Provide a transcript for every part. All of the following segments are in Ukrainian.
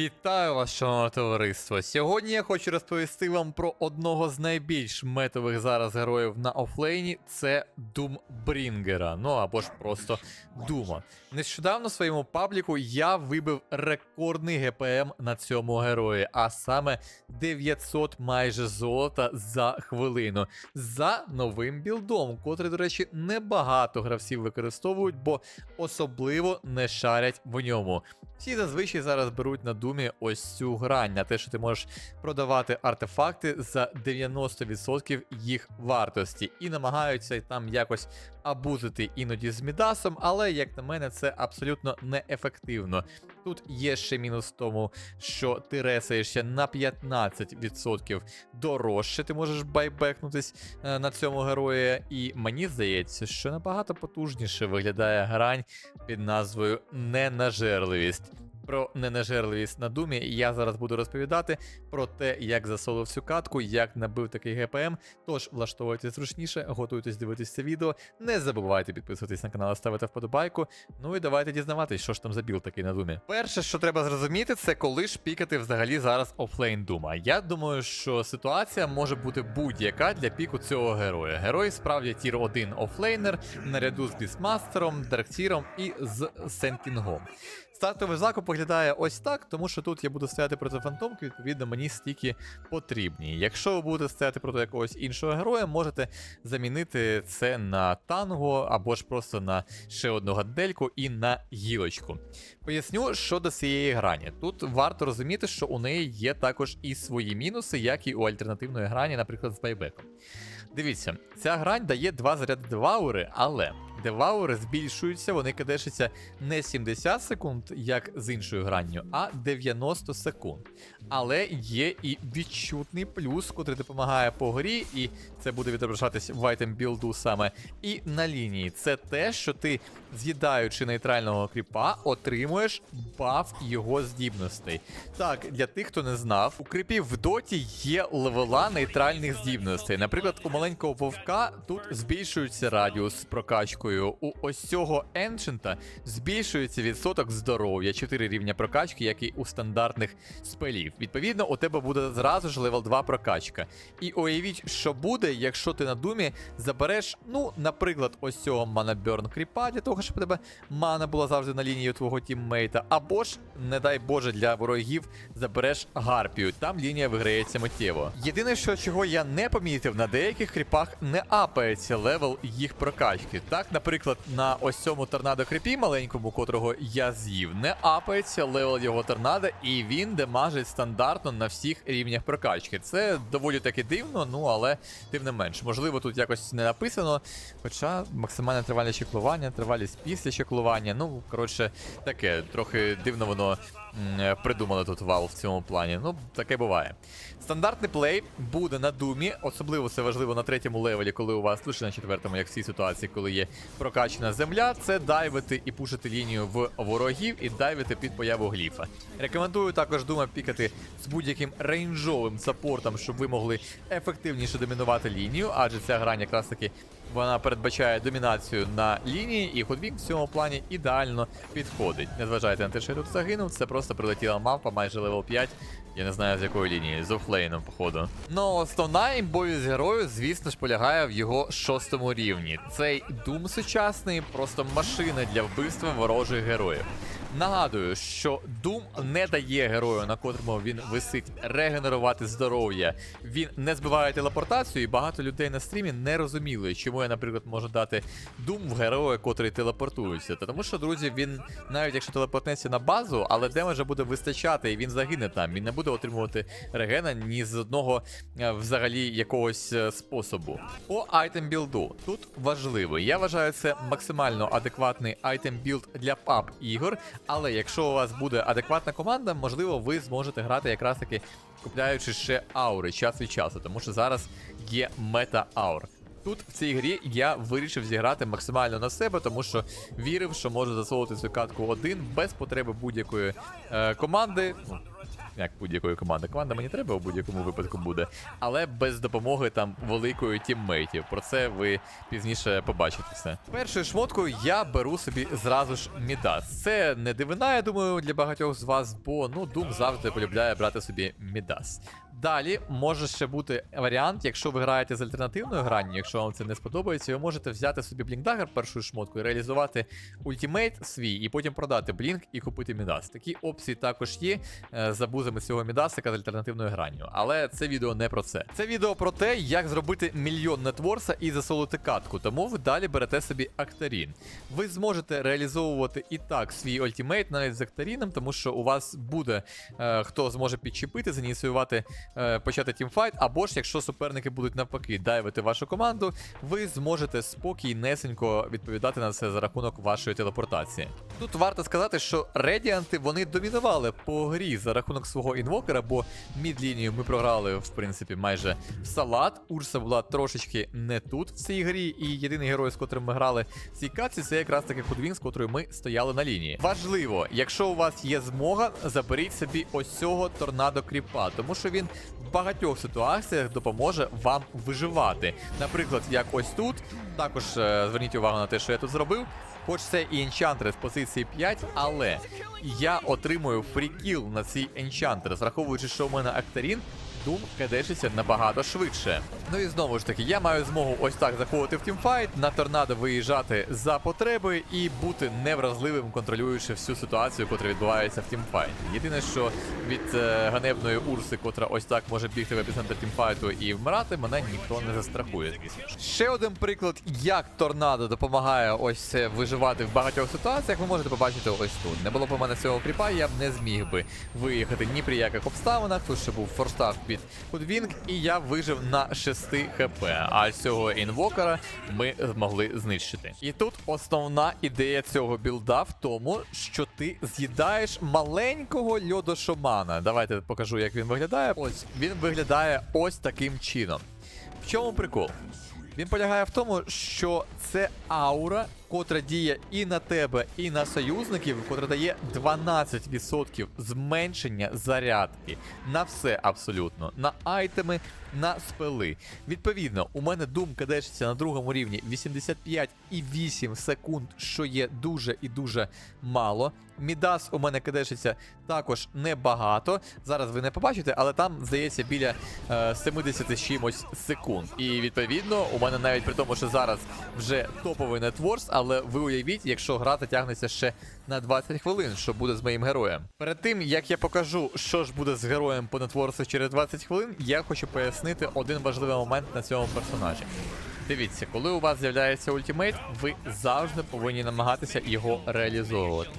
Вітаю вас, шановне товариство. Сьогодні я хочу розповісти вам про одного з найбільш метових зараз героїв на офлейні це Думбрінгера. Ну або ж просто Дума. Нещодавно в своєму пабліку я вибив рекордний ГПМ на цьому герої, а саме 900 майже золота за хвилину за новим білдом, котрий, до речі, небагато гравців використовують, бо особливо не шарять в ньому. Всі зазвичай зараз беруть на думі ось цю грань на те, що ти можеш продавати артефакти за 90% їх вартості, і намагаються там якось абузити іноді з Мідасом, але як на мене, це абсолютно неефективно. Тут є ще мінус в тому, що ти ресаєшся на 15% дорожче, ти можеш байбекнутись е, на цьому герої. І мені здається, що набагато потужніше виглядає грань під назвою Ненажерливість. Про ненажерливість на думі я зараз буду розповідати про те, як засолив цю катку, як набив такий ГПМ. Тож влаштовуйтесь зручніше, готуйтесь дивитися це відео. Не забувайте підписуватись на канал, ставити вподобайку. Ну і давайте дізнаватись, що ж там за біл такий на думі. Перше, що треба зрозуміти, це коли ж пікати взагалі зараз офлейн дума. Я думаю, що ситуація може бути будь-яка для піку цього героя. Герой справді тір 1 офлейнер наряду з бісмастером, дарктіром і з сенкінгом. Стартовий закуп виглядає ось так, тому що тут я буду стояти проти фантомки, відповідно, мені стільки потрібні. Якщо ви будете стояти проти якогось іншого героя, можете замінити це на танго або ж просто на ще одну гадельку і на гілочку. Поясню щодо цієї грані. Тут варто розуміти, що у неї є також і свої мінуси, як і у альтернативної грані, наприклад, з байбеком. Дивіться, ця грань дає два заряди деваури, але деваури збільшуються, вони кадешаться не 70 секунд, як з іншою гранню, а 90 секунд. Але є і відчутний плюс, котрий допомагає по горі, і це буде відображатись в айтем білду саме. І на лінії. Це те, що ти, з'їдаючи нейтрального кріпа, отримуєш баф його здібностей. Так, для тих, хто не знав, у кріпів в доті є левела нейтральних здібностей. Наприклад, у маленького вовка тут збільшується радіус з прокачкою. У ось цього еншента збільшується відсоток здоров'я, 4 рівня прокачки, як і у стандартних спелів. Відповідно, у тебе буде зразу ж левел 2 прокачка. І уявіть, що буде, якщо ти на думі забереш, ну, наприклад, ось цього манаберн кріпа, для того, щоб у тебе мана була завжди на лінії твого тіммейта, або ж, не дай Боже, для ворогів забереш гарпію. Там лінія виграється миттєво. Єдине, що чого я не помітив, на деяких кріпах не апається левел їх прокачки. Так, наприклад, на ось цьому торнадо кріпі маленькому, котрого я з'їв, не апається левел його торнадо, і він демажить стандартно на всіх рівнях прокачки. Це доволі таки дивно, ну але тим не менш, можливо, тут якось не написано. Хоча максимальне тривалість чеклування, тривалість після чеклування. Ну, коротше, таке, трохи дивно воно придумали тут вал в цьому плані. Ну, таке буває. Стандартний плей буде на думі, особливо це важливо на третьому левелі, коли у вас лише на четвертому, як в цій ситуації, коли є прокачана земля, це дайвити і пушити лінію в ворогів і дайвити під появу гліфа. Рекомендую також дума пікати з будь-яким рейнджовим саппортом, щоб ви могли ефективніше домінувати лінію, адже ця грань якраз таки вона передбачає домінацію на лінії, і Ходвінг в цьому плані ідеально підходить. Не зважайте тут загинув, це просто прилетіла мавпа, майже левел 5. Я не знаю з якої лінії, з офлейном, походу. Ну, основна імбовість герою, звісно ж, полягає в його шостому рівні. Цей Дум сучасний, просто машина для вбивства ворожих героїв. Нагадую, що Doom не дає герою, на котрому він висить, регенерувати здоров'я. Він не збиває телепортацію, і багато людей на стрімі не розуміли, чому я, наприклад, можу дати Doom в героя, котрий телепортується. Та тому що, друзі, він навіть якщо телепортнеться на базу, але демеджа буде вистачати, і він загине там. Він не буде отримувати регена ні з одного е, взагалі якогось е, способу. По айтем білду тут важливо. Я вважаю це максимально адекватний айтем білд для паб ігор. Але якщо у вас буде адекватна команда, можливо, ви зможете грати якраз таки купляючи ще аури час від часу, тому що зараз є мета аур. Тут в цій грі я вирішив зіграти максимально на себе, тому що вірив, що можу засолити цю катку один без потреби будь-якої е, команди. Як будь-якої команди. Команда мені треба у будь-якому випадку буде, але без допомоги там великої тіммейтів. Про це ви пізніше побачите все. Першою шмоткою я беру собі зразу ж Мідас. Це не дивина, я думаю, для багатьох з вас, бо ну Doom завжди полюбляє брати собі Мідас. Далі може ще бути варіант, якщо ви граєте з альтернативною гранню, якщо вам це не сподобається, ви можете взяти собі блінкдагер першою шмоткою, реалізувати ультимейт свій і потім продати блінк і купити мідас. Такі опції також є е, за бузами цього мідасика з альтернативною гранню. Але це відео не про це. Це відео про те, як зробити мільйон нетворса і засолити катку. Тому ви далі берете собі Актарін. Ви зможете реалізовувати і так свій ультимейт навіть з Актаріном, тому що у вас буде е, хто зможе підчепити, зініціювати е, почати тімфайт, або ж якщо суперники будуть навпаки дайвити вашу команду, ви зможете спокійнесенько відповідати на це за рахунок вашої телепортації. Тут варто сказати, що редіанти вони домінували по грі за рахунок свого інвокера, бо мід-лінію ми програли в принципі майже в салат. Урса була трошечки не тут в цій грі, і єдиний герой, з котрим ми грали в цій катці, це якраз таки Худвін, з котрою ми стояли на лінії. Важливо, якщо у вас є змога, заберіть собі ось цього торнадо кріпа, тому що він в багатьох ситуаціях допоможе вам виживати. Наприклад, як ось тут. Також е, зверніть увагу на те, що я тут зробив. Хоч це і енчантер з позиції 5, але я отримую фрікіл на цій енчантер, враховуючи, що в мене Актарін, Дум кадешиться набагато швидше. Ну і знову ж таки, я маю змогу ось так заходити в тімфайт, на торнадо виїжджати за потреби і бути невразливим, контролюючи всю ситуацію, яка відбувається в тімфайті. Єдине, що від е, ганебної урси, котра ось так може бігти в епіцентр тімфайту і вмирати, мене ніхто не застрахує. Ще один приклад, як торнадо допомагає ось е, виживати в багатьох ситуаціях, ви можете побачити ось тут. Не було б у мене цього кріпа, я б не зміг би виїхати ні при яких обставинах. Тут ще був форстав під Худвінг, і я вижив на 6 хп. А цього інвокера ми змогли знищити. І тут основна ідея цього білда в тому, що ти з'їдаєш маленького льодошомана. Давайте покажу, як він виглядає. Ось він виглядає ось таким чином. В чому прикол? Він полягає в тому, що це аура, котра діє і на тебе, і на союзників, котра дає 12% зменшення зарядки на все абсолютно, на айтеми, на спели. Відповідно, у мене думка кадешиться на другому рівні 85,8 секунд, що є дуже і дуже мало. Мідас у мене кадешиться також небагато. Зараз ви не побачите, але там здається біля е, 70 чимось секунд. І відповідно, у мене навіть при тому, що зараз вже топовий нетворс, але ви уявіть, якщо гра затягнеться ще на 20 хвилин, що буде з моїм героєм. Перед тим як я покажу, що ж буде з героєм по нетворсу через 20 хвилин, я хочу пояснити один важливий момент на цьому персонажі. Дивіться, коли у вас з'являється ультимейт, ви завжди повинні намагатися його реалізовувати.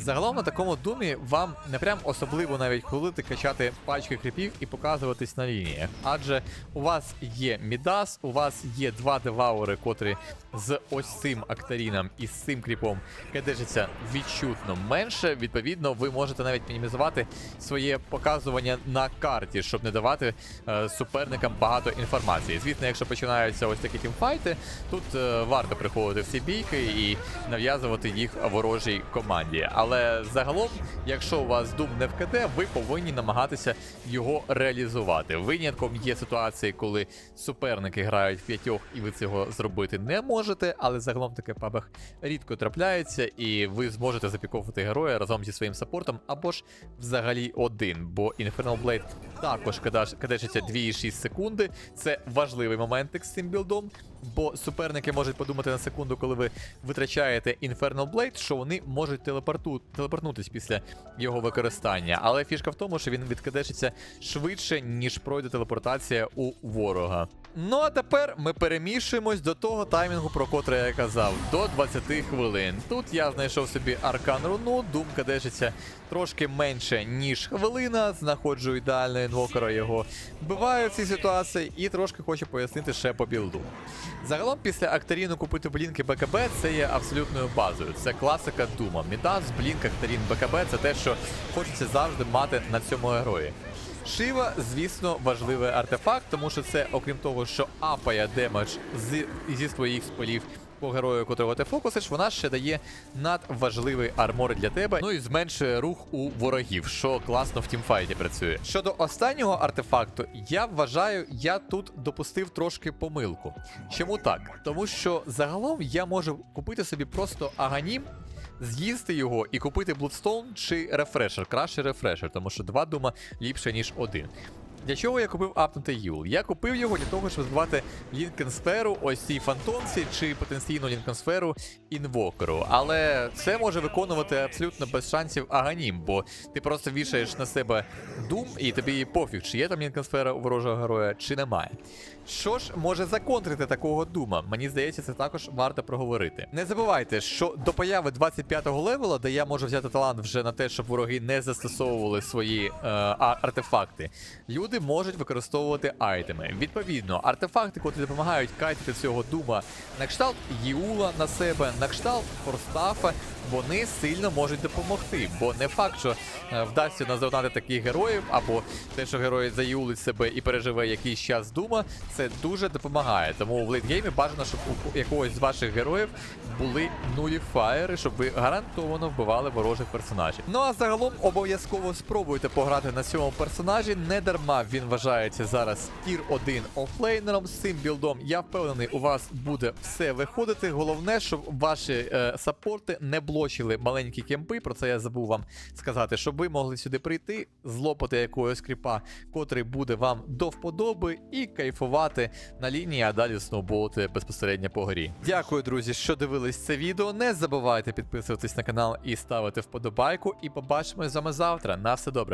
Загалом на такому думі вам не прям особливо навіть хвилити качати пачки кріпів і показуватись на лініях. Адже у вас є Мідас, у вас є два деваури, котрі з ось цим актаріном і з цим кріпом кидежиться відчутно менше. Відповідно, ви можете навіть мінімізувати своє показування на карті, щоб не давати е, суперникам багато інформації. Звісно, якщо починаються ось такі тімфайти, тут е, варто приходити в ці бійки і нав'язувати їх ворожій команді. Але загалом, якщо у вас дум не вкаде, ви повинні намагатися його реалізувати. Винятком є ситуації, коли суперники грають в п'ятьох, і ви цього зробити не можете. Але загалом таке пабах рідко трапляється, і ви зможете запіковувати героя разом зі своїм саппортом, або ж взагалі один. Бо Infernal Blade також кадешиться 2,6 секунди. Це важливий момент з цим білдом. Бо суперники можуть подумати на секунду, коли ви витрачаєте Infernal Blade, що вони можуть телепорту... телепортнутись після його використання. Але фішка в тому, що він відкадешиться швидше, ніж пройде телепортація у ворога. Ну а тепер ми перемішуємось до того таймінгу, про котрий я казав, до 20 хвилин. Тут я знайшов собі аркан руну, думка держиться трошки менше, ніж хвилина. Знаходжу ідеального інвокера його. Вбиваю в цій ситуації і трошки хочу пояснити ще по білду. Загалом, після Актаріну купити блінки БКБ це є абсолютною базою. Це класика Дума. Мідас, Блінк, Актарін, БКБ це те, що хочеться завжди мати на цьому герої. Шива, звісно, важливий артефакт, тому що це, окрім того, що апає демедж з, зі своїх спалів по герою, котрого ти фокусиш, вона ще дає надважливий армор для тебе. Ну і зменшує рух у ворогів, що класно в тімфайті працює. Щодо останнього артефакту, я вважаю, я тут допустив трошки помилку. Чому так? Тому що загалом я можу купити собі просто аганім. З'їсти його і купити Bloodstone чи рефрешер. Краще рефрешер, тому що два дума ліпше, ніж один. Для чого я купив апнутий Юл? Я купив його для того, щоб збивати Лінкенсферу, ось цій фантомці, чи потенційно Лінкенсферу інвокеру. Але це може виконувати абсолютно без шансів Аганім, бо ти просто вішаєш на себе дум, і тобі пофіг, чи є там Лінкенсфера у ворожого героя, чи немає. Що ж може законтрити такого дума? Мені здається, це також варто проговорити. Не забувайте, що до появи 25-го левела, де я можу взяти талант вже на те, щоб вороги не застосовували свої е, артефакти, люди можуть використовувати айтеми. Відповідно, артефакти, котрі допомагають кайтити цього дума на кшталт Єула на себе, на кшталт Форстафа, вони сильно можуть допомогти. Бо не факт, що е, вдасться наздогнати таких героїв, або те, що герої заюлить себе і переживе якийсь час дума, це дуже допомагає. Тому в лейтгеймі бажано, щоб у якогось з ваших героїв були нуліфаєри, щоб ви гарантовано вбивали ворожих персонажів. Ну а загалом обов'язково спробуйте пограти на цьому персонажі. Не дарма він вважається зараз тір 1 офлейнером. З цим білдом я впевнений, у вас буде все виходити. Головне, щоб ваші е, саппорти не блочили маленькі кемпи. Про це я забув вам сказати, щоб ви могли сюди прийти, злопати якогось кріпа, котрий буде вам до вподоби, і кайфувати на лінії, а далі сноуболити безпосередньо по горі. Дякую, друзі, що дивились це відео. Не забувайте підписуватись на канал і ставити вподобайку. І побачимось з вами завтра. На все добре.